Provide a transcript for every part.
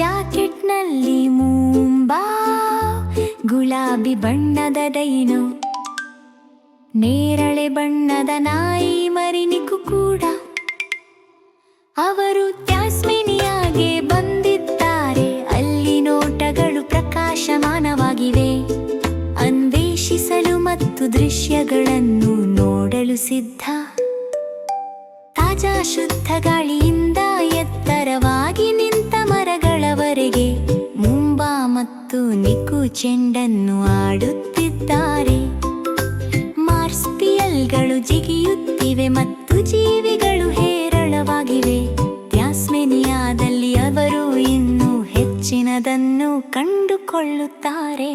ಜಾಕೆಟ್ನಲ್ಲಿ ಮುಂಬಾ, ಗುಲಾಬಿ ಬಣ್ಣದ ಡೈನು, ನೇರಳೆ ಬಣ್ಣದ ನಾಯಿ ಮರಿನಿಕು ಕೂಡ. ಅವರು ತ್ಯಾಸ್ಮಿನಿಯಾಗೆ ಬಂದಿದ್ದಾರೆ. ಅಲ್ಲಿ ನೋಟಗಳು ಪ್ರಕಾಶಮಾನವಾಗಿವೆ. ಅನ್ವೇಷಿಸಲು ಮತ್ತು ದೃಶ್ಯಗಳನ್ನು ನೋಡಲು ಸಿದ್ಧ. ತಾಜಾ ಶುದ್ಧ ಗಾಳಿಯಿಂದ ಎತ್ತರವಾಗಿ ಮರಗಳವರೆಗೆ ಮುಂಬಾ ಮತ್ತು ನಿಕು ಚೆಂಡನ್ನು ಆಡುತ್ತಿದ್ದಾರೆ. ಮಾರ್ಸ್ಪಿಯಲ್ಗಳು ಜಿಗಿಯುತ್ತಿವೆ ಮತ್ತು ಜೀವಿಗಳು ಹೇರಳವಾಗಿವೆ. ಟ್ಯಾಸ್ಮೆನಿಯಾದಲ್ಲಿ ಅವರು ಇನ್ನೂ ಹೆಚ್ಚಿನದನ್ನು ಕಂಡುಕೊಳ್ಳುತ್ತಾರೆ.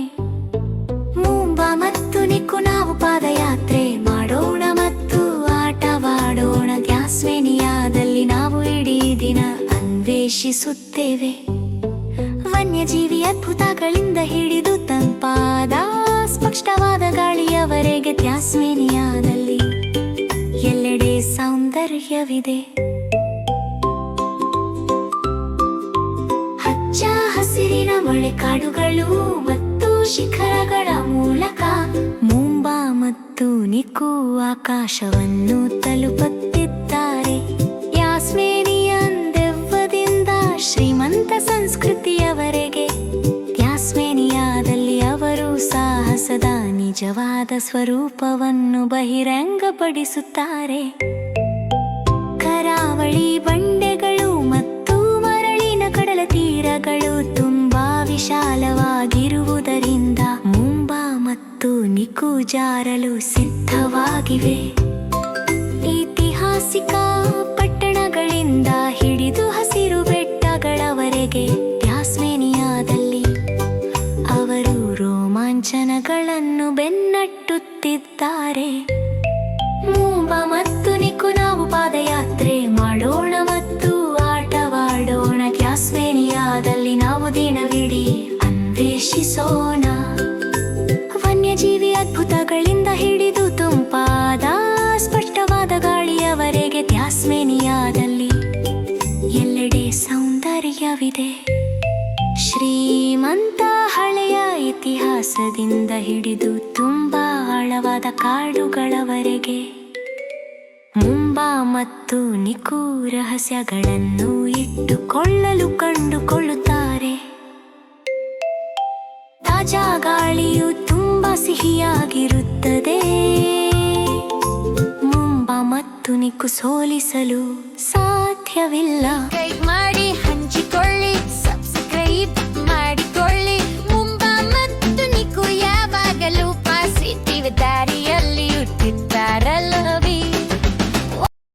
ಮುಂಬಾ ಮತ್ತು ನಿಕು ನಾವು ಪಾದಯಾತ್ರೆ ಮಾಡೋಣ ಮತ್ತು ಆಟವಾಡೋಣ. ಟ್ಯಾಸ್ಮೆನಿಯಾದಲ್ಲಿ ನಾವು ಇಡೀ ದಿನ ಅನ್ವೇಷಿಸುತ್ತೇವೆ. ವನ್ಯಜೀವಿ ಅದ್ಭುತಗಳಿಂದ ಹಿಡಿದು ತಂಪಾದ, ಸ್ಪಷ್ಟವಾದ ಗಾಳಿಯವರೆಗೆ ತ್ಯಾಸ್ಮೇನಿಯಾದಲ್ಲಿ ಎಲ್ಲೆಡೆ ಸೌಂದರ್ಯವಿದೆ. ಹಚ್ಚ ಹಸಿರಿನ ಮಳೆಕಾಡುಗಳು ಮತ್ತು ಶಿಖರಗಳ ಮೂಲಕ ಮುಂಬಾ ಮತ್ತು ನಿಕು ಆಕಾಶವನ್ನು ತಲುಪುತ್ತಿದ್ದಾರೆ. ಯಾಸ್ಮೇನಿಯನ್ ದೆವ್ವದಿಂದ ಶ್ರೀಮಂತ ಸಂಸ್ಕೃತಿಯವರೆಗೆ ನಿಜವಾದ ಸ್ವರೂಪವನ್ನು ಬಹಿರಂಗಪಡಿಸುತ್ತಾರೆ. ಕರಾವಳಿ ಬಂಡೆಗಳು ಮತ್ತು ಮರಳಿನ ಕಡಲ ತೀರಗಳು ತುಂಬಾ ವಿಶಾಲವಾಗಿರುವುದರಿಂದ ಮುಂಬಾ ಮತ್ತು ನಿಕು ಜಾರಲು ಸಿದ್ಧವಾಗಿವೆ. ಐತಿಹಾಸಿಕ ಬೆನ್ನಟ್ಟುತ್ತಿದ್ದಾರೆ ಮೂಂಬ ಮತ್ತು ನಿಕ್ಕು ನಾವು ಪಾದಯಾತ್ರೆ ಮಾಡೋಣ ಮತ್ತು ಆಟವಾಡೋಣ. ಕ್ಯಾಸ್ವೇನಿಯಾದಲ್ಲಿ ನಾವು ದಿನವಿಡಿ ಅನ್ವೇಷಿಸೋಣ. ವನ್ಯಜೀವಿ ಅದ್ಭುತಗಳಿಂದ ಹಿಡಿದು ತುಂಪಾದ ಸ್ಪಷ್ಟವಾದ ಗಾಳಿಯವರೆಗೆ ಕ್ಯಾಸ್ಮೇನಿಯಾದಲ್ಲಿ ಎಲ್ಲೆಡೆ ಸೌಂದರ್ಯವಿದೆ. ಶ್ರೀಮಂತ ಹಳೆಯ ಇತಿಹಾಸದಿಂದ ಹಿಡಿದು ತುಂಬಾ ಆಳವಾದ ಕಾಡುಗಳವರೆಗೆ ಮುಂಬಾ ಮತ್ತು ನಿಖು ರಹಸ್ಯಗಳನ್ನು ಇಟ್ಟುಕೊಳ್ಳಲು ಕಂಡುಕೊಳ್ಳುತ್ತಾರೆ. ತಾಜಾ ಗಾಳಿಯು ತುಂಬಾ ಸಿಹಿಯಾಗಿರುತ್ತದೆ. ಮುಂಬಾ ಮತ್ತು ನಿಖು ಸೋಲಿಸಲು ಸಾಧ್ಯವಿಲ್ಲ.